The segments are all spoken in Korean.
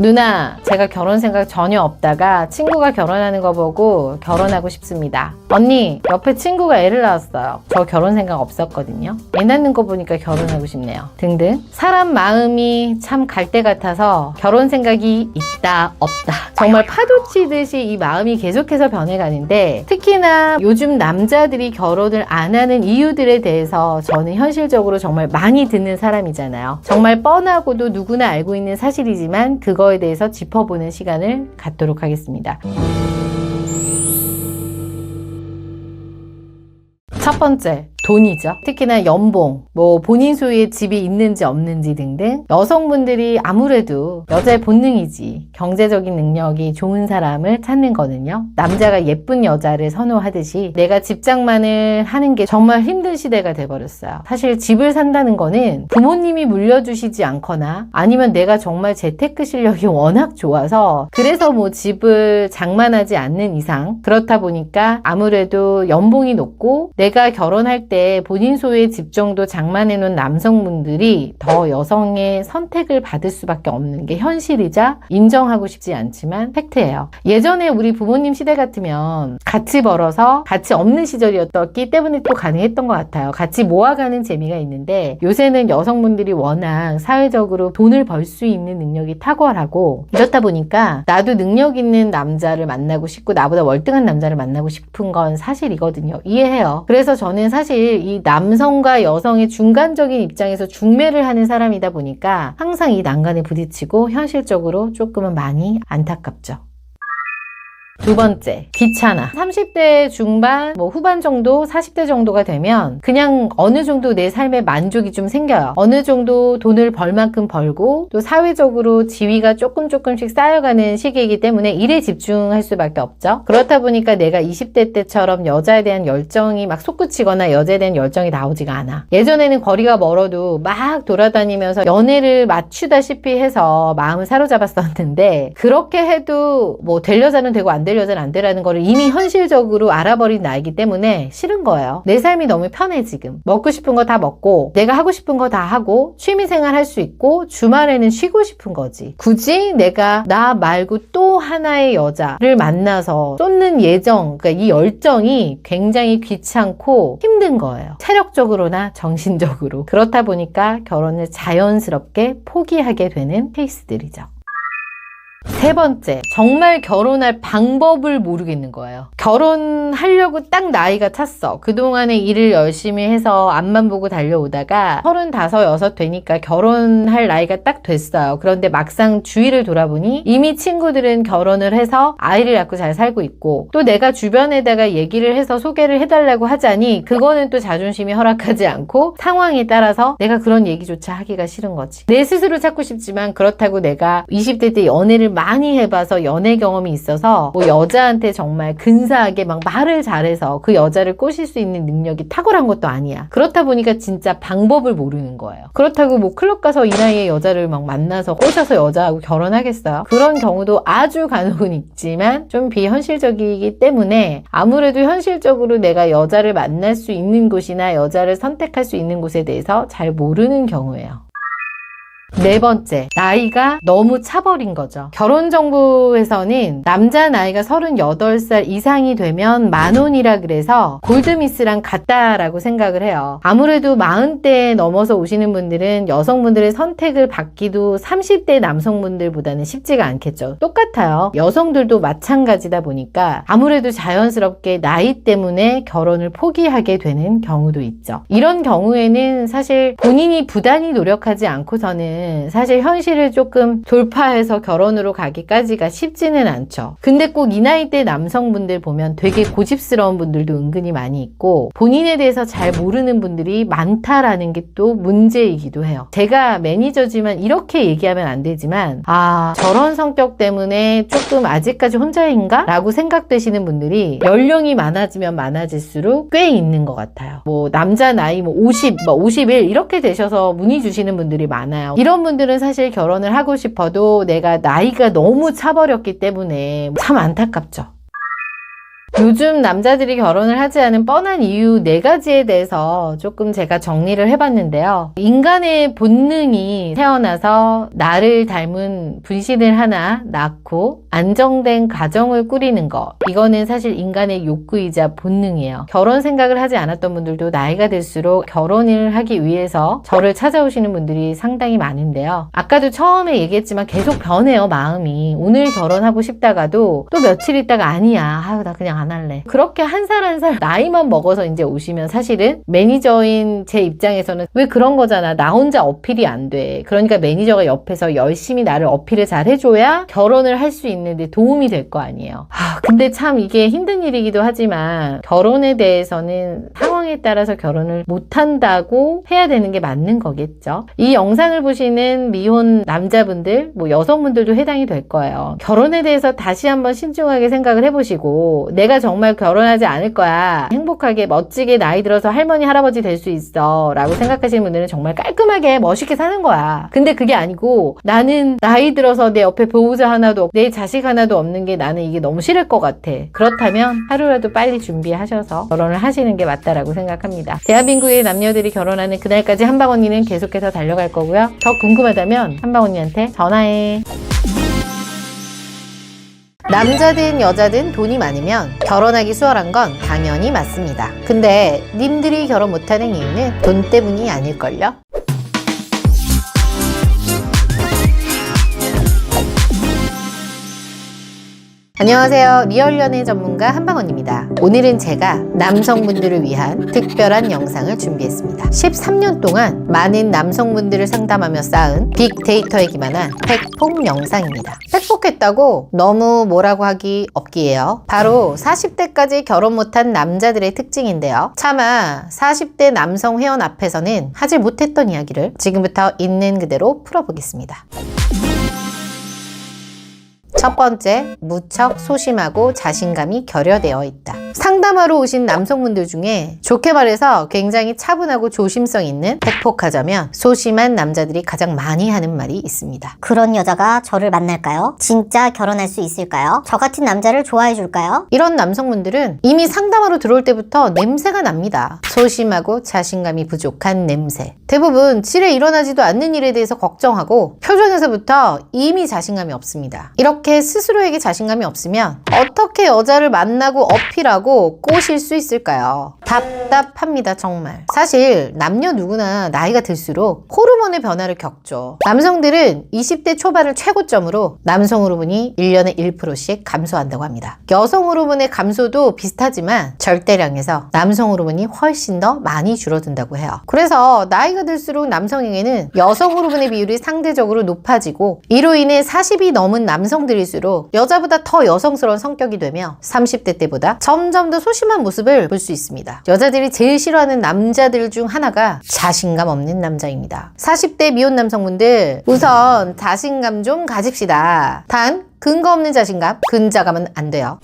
누나, 제가 결혼 생각 전혀 없다가 친구가 결혼하는 거 보고 결혼하고 싶습니다. 언니, 옆에 친구가 애를 낳았어요. 저 결혼 생각 없었거든요. 애 낳는 거 보니까 결혼하고 싶네요. 등등. 사람 마음이 참 갈대 같아서 결혼 생각이 있다, 없다. 정말 파도 치듯이 이 마음이 계속해서 변해가는데 특히나 요즘 남자들이 결혼을 안 하는 이유들에 대해서 저는 현실적으로 정말 많이 듣는 사람이잖아요. 정말 뻔하고도 누구나 알고 있는 사실이지만 그 거에 대해서 짚어보는 시간을 갖도록 하겠습니다. 첫 번째, 돈이죠. 특히나 연봉, 뭐 본인 소유의 집이 있는지 없는지 등등 여성분들이 아무래도 여자의 본능이지 경제적인 능력이 좋은 사람을 찾는 거는요. 남자가 예쁜 여자를 선호하듯이 내가 집장만을 하는 게 정말 힘든 시대가 돼버렸어요. 사실 집을 산다는 거는 부모님이 물려주시지 않거나 아니면 내가 정말 재테크 실력이 워낙 좋아서 그래서 뭐 집을 장만하지 않는 이상 그렇다 보니까 아무래도 연봉이 높고 내가 결혼할 때 본인 소유의 집 정도 장만해 놓은 남성분들이 더 여성의 선택을 받을 수밖에 없는 게 현실이자 인정하고 싶지 않지만 팩트예요. 예전에 우리 부모님 시대 같으면 같이 벌어서 같이 없는 시절이었기 때문에 또 가능했던 것 같아요. 같이 모아가는 재미가 있는데 요새는 여성분들이 워낙 사회적으로 돈을 벌 수 있는 능력이 탁월하고 이렇다 보니까 나도 능력 있는 남자를 만나고 싶고 나보다 월등한 남자를 만나고 싶은 건 사실이거든요. 이해해요. 그래서 저는 사실 이 남성과 여성의 중간적인 입장에서 중매를 하는 사람이다 보니까 항상 이 난간에 부딪히고 현실적으로 조금은 많이 안타깝죠. 두 번째, 귀찮아. 30대 중반, 뭐 후반 정도, 40대 정도가 되면 그냥 어느 정도 내 삶에 만족이 좀 생겨요. 어느 정도 돈을 벌 만큼 벌고 또 사회적으로 지위가 조금 조금씩 쌓여가는 시기이기 때문에 일에 집중할 수밖에 없죠. 그렇다 보니까 내가 20대 때처럼 여자에 대한 열정이 막 솟구치거나 여자에 대한 열정이 나오지가 않아. 예전에는 거리가 멀어도 막 돌아다니면서 연애를 맞추다시피 해서 마음을 사로잡았었는데 그렇게 해도 뭐될 여자는 되고 안될 여자는 안 되라는 거를 이미 현실적으로 알아버린 나이기 때문에 싫은 거예요. 내 삶이 너무 편해 지금. 먹고 싶은 거 다 먹고 내가 하고 싶은 거 다 하고 취미생활 할 수 있고 주말에는 쉬고 싶은 거지. 굳이 내가 나 말고 또 하나의 여자를 만나서 쏟는 예정, 그러니까 이 열정이 굉장히 귀찮고 힘든 거예요. 체력적으로나 정신적으로. 그렇다 보니까 결혼을 자연스럽게 포기하게 되는 케이스들이죠. 세 번째, 정말 결혼할 방법을 모르겠는 거예요. 결혼하려고 딱 나이가 찼어. 그동안에 일을 열심히 해서 앞만 보고 달려오다가 서른다섯, 여섯 되니까 결혼할 나이가 딱 됐어요. 그런데 막상 주위를 돌아보니 이미 친구들은 결혼을 해서 아이를 낳고 잘 살고 있고 또 내가 주변에다가 얘기를 해서 소개를 해달라고 하자니 그거는 또 자존심이 허락하지 않고 상황에 따라서 내가 그런 얘기조차 하기가 싫은 거지. 내 스스로 찾고 싶지만 그렇다고 내가 20대 때 연애를 많이 해봐서 연애 경험이 있어서 뭐 여자한테 정말 근사하게 막 말을 잘해서 그 여자를 꼬실 수 있는 능력이 탁월한 것도 아니야. 그렇다 보니까 진짜 방법을 모르는 거예요. 그렇다고 뭐 클럽 가서 이 나이에 여자를 막 만나서 꼬셔서 여자하고 결혼하겠어요? 그런 경우도 아주 간혹은 있지만 좀 비현실적이기 때문에 아무래도 현실적으로 내가 여자를 만날 수 있는 곳이나 여자를 선택할 수 있는 곳에 대해서 잘 모르는 경우예요. 네 번째, 나이가 너무 차버린 거죠. 결혼정보에서는 남자 나이가 38살 이상이 되면 만 원이라 그래서 골드미스랑 같다라고 생각을 해요. 아무래도 40대 넘어서 오시는 분들은 여성분들의 선택을 받기도 30대 남성분들보다는 쉽지가 않겠죠. 똑같아요. 여성들도 마찬가지다 보니까 아무래도 자연스럽게 나이 때문에 결혼을 포기하게 되는 경우도 있죠. 이런 경우에는 사실 본인이 부단히 노력하지 않고서는 사실 현실을 조금 돌파해서 결혼으로 가기까지가 쉽지는 않죠. 근데 꼭 이 나이 대 남성분들 보면 되게 고집스러운 분들도 은근히 많이 있고 본인에 대해서 잘 모르는 분들이 많다라는 게 또 문제이기도 해요. 제가 매니저지만 이렇게 얘기하면 안 되지만 아 저런 성격 때문에 조금 아직까지 혼자인가? 라고 생각되시는 분들이 연령이 많아지면 많아질수록 꽤 있는 것 같아요. 뭐 남자 나이 뭐 50, 뭐 51 이렇게 되셔서 문의 주시는 분들이 많아요. 이런 분들은 사실 결혼을 하고 싶어도 내가 나이가 너무 차버렸기 때문에 참 안타깝죠. 요즘 남자들이 결혼을 하지 않은 뻔한 이유 네 가지에 대해서 조금 제가 정리를 해봤는데요. 인간의 본능이 태어나서 나를 닮은 분신을 하나 낳고 안정된 가정을 꾸리는 것. 이거는 사실 인간의 욕구이자 본능이에요. 결혼 생각을 하지 않았던 분들도 나이가 들수록 결혼을 하기 위해서 저를 찾아오시는 분들이 상당히 많은데요. 아까도 처음에 얘기했지만 계속 변해요, 마음이. 오늘 결혼하고 싶다가도 또 며칠 있다가 아니야. 아유, 나 그냥 안 할래. 그렇게 한 살 한 살 나이만 먹어서 이제 오시면 사실은 매니저인 제 입장에서는 왜 그런 거잖아. 나 혼자 어필이 안 돼. 그러니까 매니저가 옆에서 열심히 나를 어필을 잘 해줘야 결혼을 할 수 있는데 도움이 될 거 아니에요. 아, 근데 참 이게 힘든 일이기도 하지만 결혼에 대해서는 상황에 따라서 결혼을 못한다고 해야 되는 게 맞는 거겠죠. 이 영상을 보시는 미혼 남자분들, 뭐 여성분들도 해당이 될 거예요. 결혼에 대해서 다시 한번 신중하게 생각을 해보시고 내가 정말 결혼하지 않을 거야. 행복하게 멋지게 나이 들어서 할머니 할아버지 될 수 있어 라고 생각하시는 분들은 정말 깔끔하게 멋있게 사는 거야. 근데 그게 아니고 나는 나이 들어서 내 옆에 보호자 하나도 없- 내 자식 하나도 없는 게 나는 이게 너무 싫을 것 같아. 그렇다면 하루라도 빨리 준비하셔서 결혼을 하시는 게 맞다라고 생각합니다. 대한민국의 남녀들이 결혼하는 그날까지 한방 언니는 계속해서 달려갈 거고요. 더 궁금하다면 한방 언니한테 전화해. 남자든 여자든 돈이 많으면 결혼하기 수월한 건 당연히 맞습니다. 근데 님들이 결혼 못하는 이유는 돈 때문이 아닐걸요? 안녕하세요. 리얼 연애 전문가 한방언입니다. 오늘은 제가 남성분들을 위한 특별한 영상을 준비했습니다. 13년 동안 많은 남성분들을 상담하며 쌓은 빅데이터에 기반한 팩폭 영상입니다. 팩폭했다고 너무 뭐라고 하기 없기에요. 바로 40대까지 결혼 못한 남자들의 특징인데요. 차마 40대 남성 회원 앞에서는 하지 못했던 이야기를 지금부터 있는 그대로 풀어보겠습니다. 첫 번째, 무척 소심하고 자신감이 결여되어 있다. 상담하러 오신 남성분들 중에 좋게 말해서 굉장히 차분하고 조심성 있는 백폭하자면 소심한 남자들이 가장 많이 하는 말이 있습니다. 그런 여자가 저를 만날까요? 진짜 결혼할 수 있을까요? 저 같은 남자를 좋아해 줄까요? 이런 남성분들은 이미 상담하러 들어올 때부터 냄새가 납니다. 소심하고 자신감이 부족한 냄새. 대부분 질에 일어나지도 않는 일에 대해서 걱정하고 표정에서부터 이미 자신감이 없습니다. 이렇게 스스로에게 자신감이 없으면 어떻게 여자를 만나고 어필하고 꼬실 수 있을까요? 답답합니다, 정말. 사실 남녀 누구나 나이가 들수록 호르몬의 변화를 겪죠. 남성들은 20대 초반을 최고점으로 남성 호르몬이 1년에 1%씩 감소한다고 합니다. 여성 호르몬의 감소도 비슷하지만 절대량에서 남성 호르몬이 훨씬 더 많이 줄어든다고 해요. 그래서 나이가 들수록 남성에게는 여성 호르몬의 비율이 상대적으로 높아지고 이로 인해 40이 넘은 남성들 일수록 여자보다 더 여성스러운 성격이 되며 30대 때보다 점점 더 소심한 모습을 볼 수 있습니다. 여자들이 제일 싫어하는 남자들 중 하나가 자신감 없는 남자입니다. 40대 미혼 남성분들 우선 자신감 좀 가집시다. 단 근거 없는 자신감, 근자감은 안 돼요.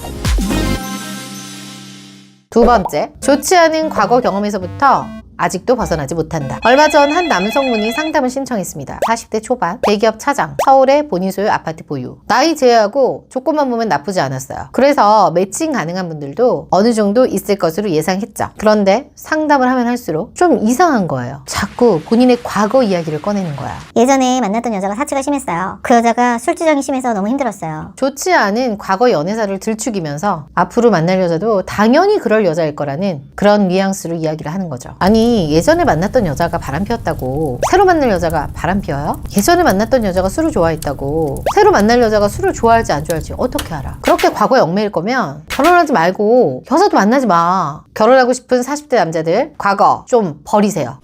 두 번째, 좋지 않은 과거 경험에서부터 아직도 벗어나지 못한다. 얼마 전 한 남성분이 상담을 신청했습니다. 40대 초반, 대기업 차장, 서울의 본인 소유 아파트 보유. 나이 제외하고 조건만 보면 나쁘지 않았어요. 그래서 매칭 가능한 분들도 어느 정도 있을 것으로 예상했죠. 그런데 상담을 하면 할수록 좀 이상한 거예요. 자꾸 본인의 과거 이야기를 꺼내는 거야. 예전에 만났던 여자가 사치가 심했어요. 그 여자가 술주정이 심해서 너무 힘들었어요. 좋지 않은 과거 연애사를 들추기면서 앞으로 만날 여자도 당연히 그럴 여자일 거라는 그런 뉘앙스로 이야기를 하는 거죠. 아니 예전에 만났던 여자가 바람 피웠다고 새로 만날 여자가 바람 피워요? 예전에 만났던 여자가 술을 좋아했다고 새로 만날 여자가 술을 좋아할지 안 좋아할지 어떻게 알아? 그렇게 과거에 얽매일 거면 결혼하지 말고 여자도 만나지 마. 결혼하고 싶은 40대 남자들 과거 좀 버리세요.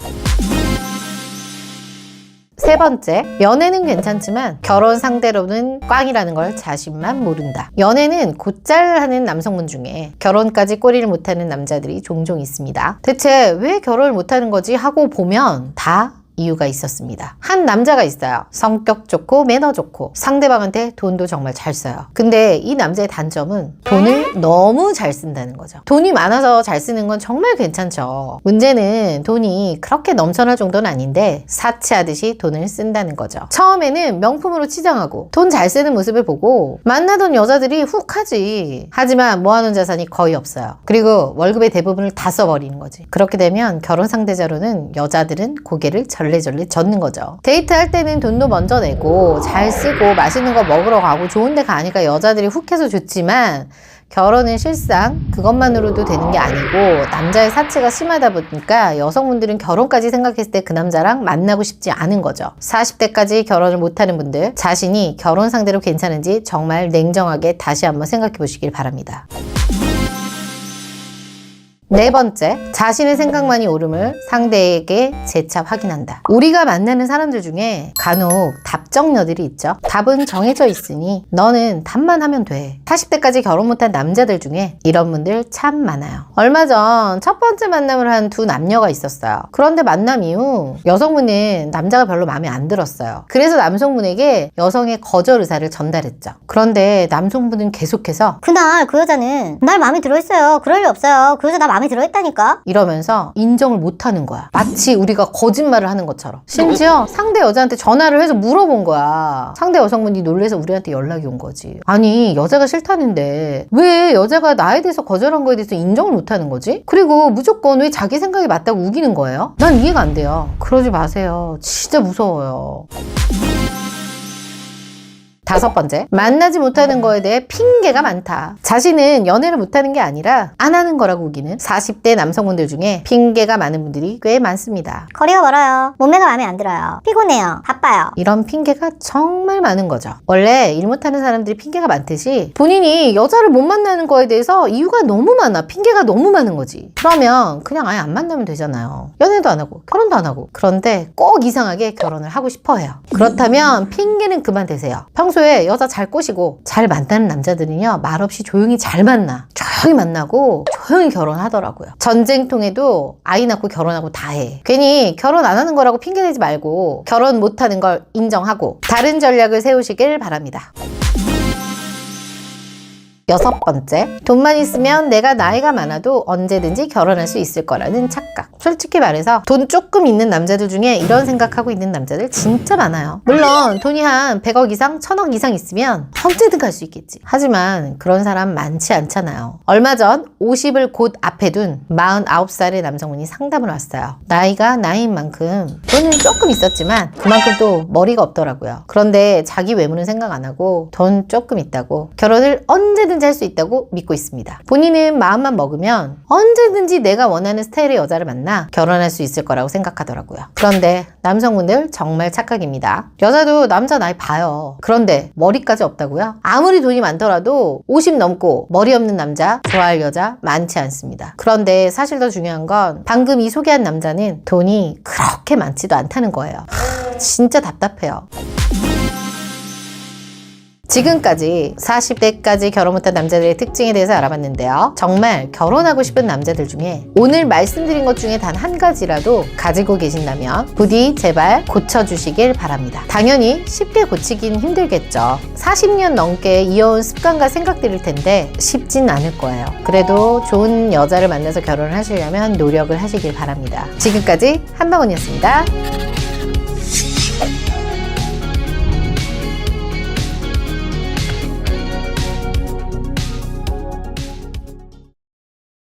세 번째, 연애는 괜찮지만 결혼 상대로는 꽝이라는 걸 자신만 모른다. 연애는 곧잘 하는 남성분 중에 결혼까지 꼬리를 못하는 남자들이 종종 있습니다. 대체 왜 결혼을 못하는 거지 하고 보면 다 이유가 있었습니다. 한 남자가 있어요. 성격 좋고 매너 좋고 상대방한테 돈도 정말 잘 써요. 근데 이 남자의 단점은 돈을 너무 잘 쓴다는 거죠. 돈이 많아서 잘 쓰는 건 정말 괜찮죠. 문제는 돈이 그렇게 넘쳐날 정도는 아닌데 사치하듯이 돈을 쓴다는 거죠. 처음에는 명품으로 치장하고 돈 잘 쓰는 모습을 보고 만나던 여자들이 훅 하지. 하지만 모아놓은 자산이 거의 없어요. 그리고 월급의 대부분을 다 써버리는 거지. 그렇게 되면 결혼 상대자로는 여자들은 고개를 절 레절레 젓는 거죠. 데이트할 때는 돈도 먼저 내고 잘 쓰고 맛있는 거 먹으러 가고 좋은 데 가니까 여자들이 훅 해서 좋지만 결혼은 실상 그것만으로도 되는 게 아니고 남자의 사치가 심하다 보니까 여성분들은 결혼까지 생각했을 때 그 남자랑 만나고 싶지 않은 거죠. 40대까지 결혼을 못하는 분들 자신이 결혼 상대로 괜찮은지 정말 냉정하게 다시 한번 생각해 보시길 바랍니다. 네 번째, 자신의 생각만이 옳음을 상대에게 재차 확인한다. 우리가 만나는 사람들 중에 간혹 답정녀들이 있죠. 답은 정해져 있으니 너는 답만 하면 돼. 40대까지 결혼 못한 남자들 중에 이런 분들 참 많아요. 얼마 전 첫 번째 만남을 한 두 남녀가 있었어요. 그런데 만남 이후 여성분은 남자가 별로 마음에 안 들었어요. 그래서 남성분에게 여성의 거절 의사를 전달했죠. 그런데 남성분은 계속해서 그날 그 여자는 날 마음에 들어 했어요. 그럴 리 없어요. 그 여자 나 마음에 들어 했다니까. 이러면서 인정을 못 하는 거야. 마치 우리가 거짓말을 하는 것처럼. 심지어 상대 여자한테 전화를 해서 물어본 거야. 상대 여성분이 놀래서 우리한테 연락이 온 거지. 아니, 여자가 싫다는데 왜 여자가 나에 대해서 거절한 거에 대해서 인정을 못 하는 거지? 그리고 무조건 왜 자기 생각이 맞다고 우기는 거예요? 난 이해가 안 돼요. 그러지 마세요. 진짜 무서워요. 다섯 번째, 만나지 못하는 거에 대해 핑계가 많다. 자신은 연애를 못하는 게 아니라 안 하는 거라고 우기는 40대 남성분들 중에 핑계가 많은 분들이 꽤 많습니다. 거리가 멀어요. 몸매가 마음에 안 들어요. 피곤해요. 바빠요. 이런 핑계가 정말 많은 거죠. 원래 일 못하는 사람들이 핑계가 많듯이 본인이 여자를 못 만나는 거에 대해서 이유가 너무 많아. 핑계가 너무 많은 거지. 그러면 그냥 아예 안 만나면 되잖아요. 연애도 안 하고 결혼도 안 하고. 그런데 꼭 이상하게 결혼을 하고 싶어 해요. 그렇다면 핑계는 그만 대세요. 평소 에 여자 잘 꼬시고 잘 만나는 남자들은요. 말없이 조용히 잘 만나. 조용히 만나고 조용히 결혼하더라고요. 전쟁통에도 아이 낳고 결혼하고 다 해. 괜히 결혼 안 하는 거라고 핑계대지 말고 결혼 못 하는 걸 인정하고 다른 전략을 세우시길 바랍니다. 여섯 번째, 돈만 있으면 내가 나이가 많아도 언제든지 결혼할 수 있을 거라는 착각. 솔직히 말해서 돈 조금 있는 남자들 중에 이런 생각하고 있는 남자들 진짜 많아요. 물론 돈이 한 100억 이상, 1000억 이상 있으면 언제든 갈 수 있겠지. 하지만 그런 사람 많지 않잖아요. 얼마 전 50을 곧 앞에 둔 49살의 남성분이 상담을 왔어요. 나이가 나이인 만큼 돈은 조금 있었지만 그만큼 또 머리가 없더라고요. 그런데 자기 외모는 생각 안 하고 돈 조금 있다고 결혼을 언제든지 할 수 있다고 믿고 있습니다. 본인은 마음만 먹으면 언제든지 내가 원하는 스타일의 여자를 만나 결혼할 수 있을 거라고 생각하더라고요. 그런데 남성분들 정말 착각입니다. 여자도 남자 나이 봐요. 그런데 머리까지 없다고요? 아무리 돈이 많더라도 50 넘고 머리 없는 남자 좋아할 여자 많지 않습니다. 그런데 사실 더 중요한 건 방금 이 소개한 남자는 돈이 그렇게 많지도 않다는 거예요. 하, 진짜 답답해요. 지금까지 40대까지 결혼 못한 남자들의 특징에 대해서 알아봤는데요. 정말 결혼하고 싶은 남자들 중에 오늘 말씀드린 것 중에 단 한 가지라도 가지고 계신다면 부디 제발 고쳐주시길 바랍니다. 당연히 쉽게 고치긴 힘들겠죠. 40년 넘게 이어온 습관과 생각들일 텐데 쉽진 않을 거예요. 그래도 좋은 여자를 만나서 결혼을 하시려면 노력을 하시길 바랍니다. 지금까지 한방원이었습니다.